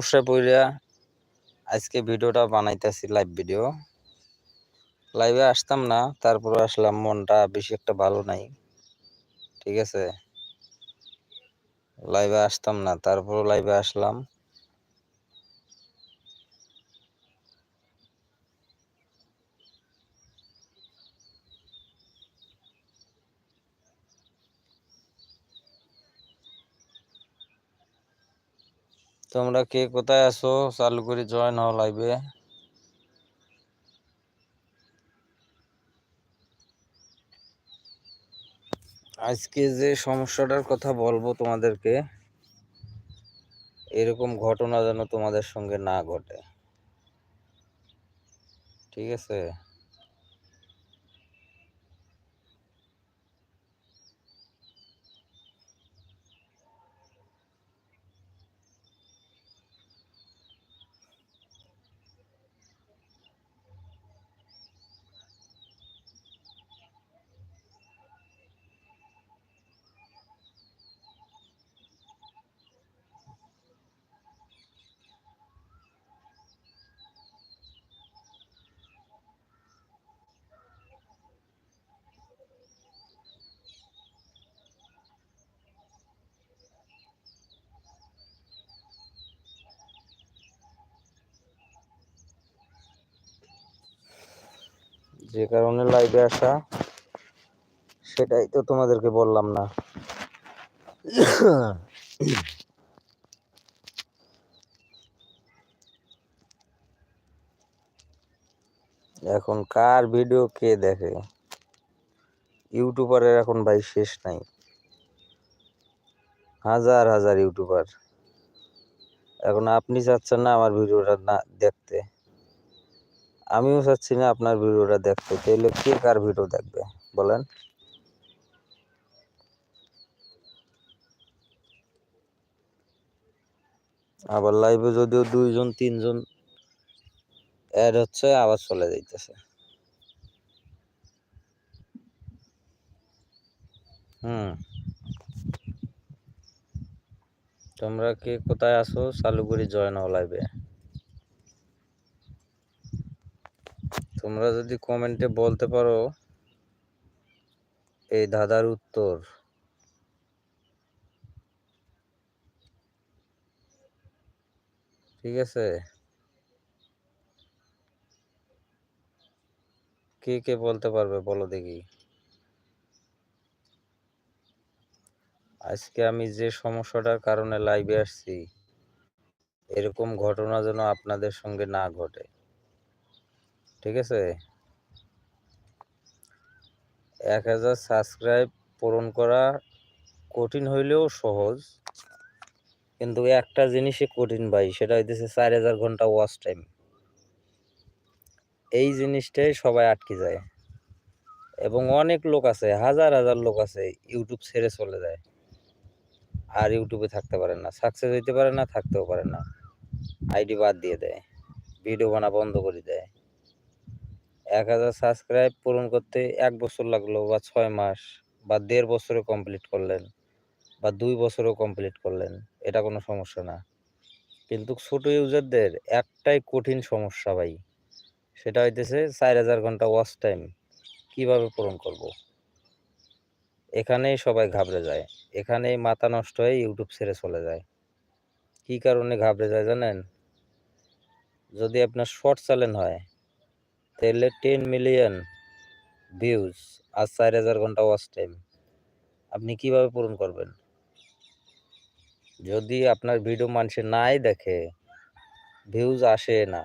সমস্যায় পড়িয়া আজকে ভিডিওটা বানাইতেছি লাইভ ভিডিও লাইভে আসতাম না, তারপরে আসলাম মনটা বেশি একটা ভালো নাই, ঠিক আছে? লাইভে আসতাম না তারপরে লাইভে আসলাম। তোমরা কে কোথায় আছো? চালু করে জয়েন হও লাইভে আজকে যে সমস্যাটার কথা বলব তোমাদেরকে, এরকম ঘটনা যেন তোমাদের সঙ্গে না ঘটে। ঠিক আছে? যে কারণে লাইভে আসা, সেটাই তো তোমাদেরকে বললাম না। এখন কার ভিডিও কে দেখে? ইউটিউবারের এখন ভাই শেষ নাই। হাজার হাজার ইউটিউবার এখন আপনি চাচ্ছেন না আমার ভিডিওটা না দেখতে। আমিও চাচ্ছি না আপনার ভিডিওটা দেখতে। তাহলে কে কার ভিডিও দেখবে? বলেন। আবার লাইভে যদিও দুইজন, তিনজন অ্যাড হচ্ছে, আবার চলে যাইতেছে। হুম। তোমরা কে কোথায় আছো? চালু করে লাইভে তোমরা যদি কমেন্টে বলতে পারো, এই ধাঁধার উত্তর। ঠিক আছে? কে কে বলতে পারবে বলো দেখি। আজকে আমি যে সমস্যাটার কারণে লাইভে আসছি, এরকম ঘটনা যেন আপনাদের সঙ্গে না ঘটে। ঠিক আছে? এক হাজার সাবস্ক্রাইব পূরণ করা কঠিন হইলেও সহজ, কিন্তু একটা জিনিসই কঠিন ভাই, সেটা হইতেছে চার হাজার ঘণ্টা ওয়াচ টাইম এই জিনিসটাই সবাই আটকে যায়। এবং অনেক লোক আছে, হাজার হাজার লোক আছে ইউটিউব ছেড়ে চলে যায়। আর ইউটিউবে থাকতে পারে না সাকসেস হইতে পারে না, থাকতেও পারে না। আইডি বাদ দিয়ে দেয় ভিডিও বানা বন্ধ করে দেয়। এক হাজার সাবস্ক্রাইব পূরণ করতে এক বছর লাগল বা ছয় মাস বা দেড় বছরে কমপ্লিট করলেন বা দুই বছরেও কমপ্লিট করলেন, এটা কোনো সমস্যা না। কিন্তু ছোট ইউজারদের একটাই কঠিন সমস্যা ভাই, সেটা হইতেছে চার হাজার ঘণ্টা ওয়াচ টাইম কীভাবে পূরণ করব। এখানেই সবাই ঘাবড়ে যায়, এখানেই মাথা নষ্ট হয়ে ইউটিউব ছেড়ে চলে যায়। কি কারণে ঘাবড়ে যায় জানেন? যদি আপনার শর্ট চ্যানেল হয় তাহলে টেন মিলিয়ন ভিউজ আর চার হাজার ঘণ্টা ওয়াচ টাইম আপনি কীভাবে পূরণ করবেন? যদি আপনার ভিডিও মানুষে নাই দেখে ভিউজ আসে না,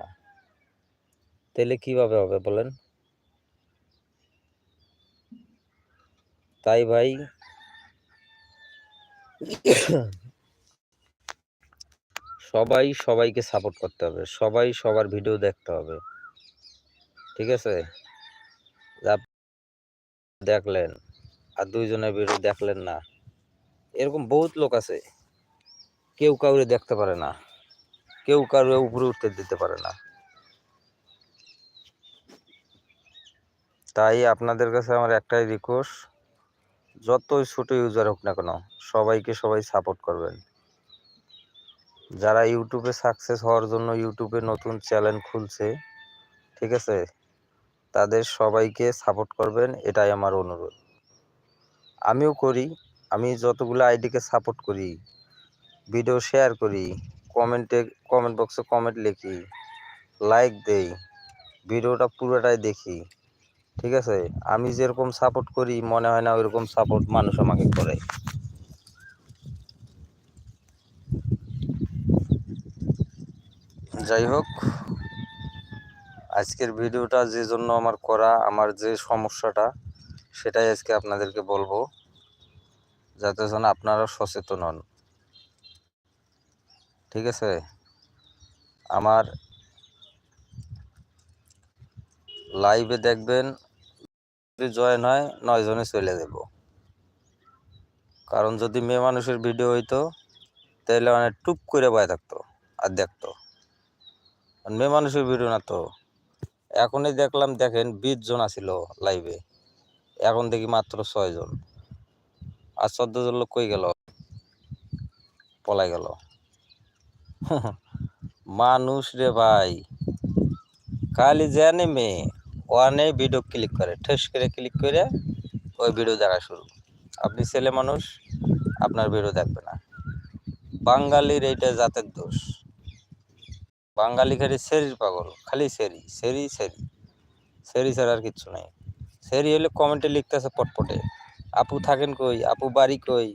তাহলে কীভাবে হবে বলেন? তাই ভাই, সবাই সবাইকে সাপোর্ট করতে হবে, সবাই সবার ভিডিও দেখতে হবে। ঠিক আছে? দেখলেন আর দুইজনের ভিডিও দেখলেন না। এরকম বহুত লোক আছে, কেউ কাউরে দেখতে পারে না, কেউ কারও উপরে উঠতে দিতে পারে না। তাই আপনাদের কাছে আমার একটাই রিকোয়েস্ট যতই ছোট ইউজার হোক না কেন, সবাইকে সবাই সাপোর্ট করবেন। যারা ইউটিউবে সাকসেস হওয়ার জন্য ইউটিউবে নতুন চ্যানেল খুলছে, ঠিক আছে? তাদের সবাইকে সাপোর্ট করবেন, এটাই আমার অনুরোধ। আমিও করি, আমি যতগুলো আইডিকে সাপোর্ট করি ভিডিও শেয়ার করি কমেন্টে কমেন্ট বক্সে কমেন্ট লিখি লাইক দেই, ভিডিওটা পুরোটাই দেখি, ঠিক আছে? আমি যেরকম সাপোর্ট করি, মনে হয় না ওইরকম সাপোর্ট মানুষ আমাকে করে। যাই হোক আজকের ভিডিওটা যে জন্য আমার করা, আমার যে সমস্যাটা, সেটাই আজকে আপনাদেরকে বলব। যাতে যেন আপনারা সচেতন হন। ঠিক আছে? আমার লাইভে দেখবেন, যদি জয়েন হয়, নয় জনে চলে যাব। কারণ যদি মেয়ে মানুষের ভিডিও হইতো তাহলে মানে টুপ করে বয়ে থাকতো আর দেখতো। মেয়ে মানুষের ভিডিও না তো। এখনই দেখলাম, দেখেন বিশ জন আছিল লাইভে এখন দেখি মাত্র ছয় জন। আর চোদ্দ জন লোক কই গেল? পলাই গেল। মানুষ রে ভাই। খালি জানে মেয়ে ওয়ানে ভিডিও ক্লিক করে। ঠেস করে ক্লিক করে ওই ভিডিও দেখা শুরু। আপনি ছেলে মানুষ, আপনার ভিডিও দেখবে না। বাঙালির এইটা জাতের দোষ। বাঙালি খালি সেরির পাগল, খালি সেরি সেরি সেরি। সেরি ছাড়া আর কিচ্ছু নাই। সেরি হলে কমেন্টে লিখতেছে পটপটে। আপু থাকেন কই? আপু বাড়ি কই?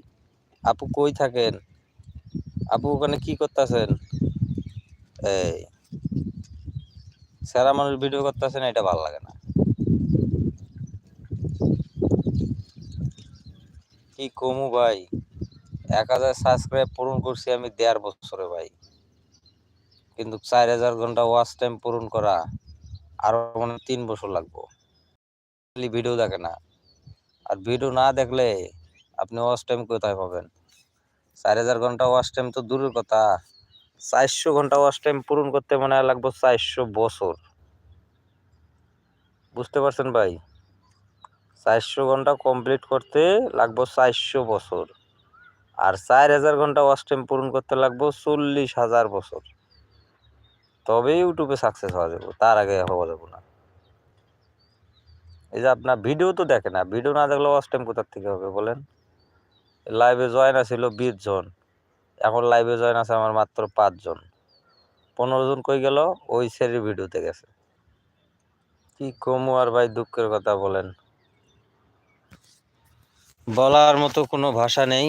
আপু কই থাকেন? আপু ওখানে কি করতেছেন? এই, সেরা মানুষ ভিডিও করতেছেন এটা ভালো লাগে না। কি কমু ভাই? এক হাজার সাবস্ক্রাইব পূরণ করছি আমি দেড় বছরে ভাই। কিন্তু চার হাজার ঘণ্টা ওয়াচ টাইম পূরণ করা আরও মানে তিন বছর লাগবো। ভিডিও দেখে না। আর ভিডিও না দেখলে আপনি ওয়াচ টাইম কোথায় পাবেন? চার হাজার ঘণ্টা ওয়াচ টাইম তো দূরের কথা। চারশো ঘণ্টা ওয়াচ টাইম পূরণ করতে মনে হয় লাগবে চারশো বছর। বুঝতে পারছেন ভাই? চারশো ঘণ্টা কমপ্লিট করতে লাগবো চারশো বছর। আর চার হাজার ঘণ্টা ওয়াচ টাইম পূরণ করতে লাগবো চল্লিশ হাজার বছর। তবে ইউটিউবে সাকসেস হওয়া যাবে। তার আগে হওয়া যাবে না। এই যে আপনার ভিডিও তো দেখে না ভিডিও না দেখলে ওয়াচ টাইম কোথার থেকে হবে বলেন? লাইভে জয়েন আছিল বিশ জন। এখন লাইভে জয়েন আছে আমার মাত্র পাঁচজন পনেরো জন কই গেল? ওই সেরি ভিডিওতে গেছে। কি কমু আর ভাই দুঃখের কথা বলেন। বলার মতো কোনো ভাষা নেই।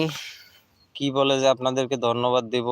কি বলে যে আপনাদেরকে ধন্যবাদ দিব?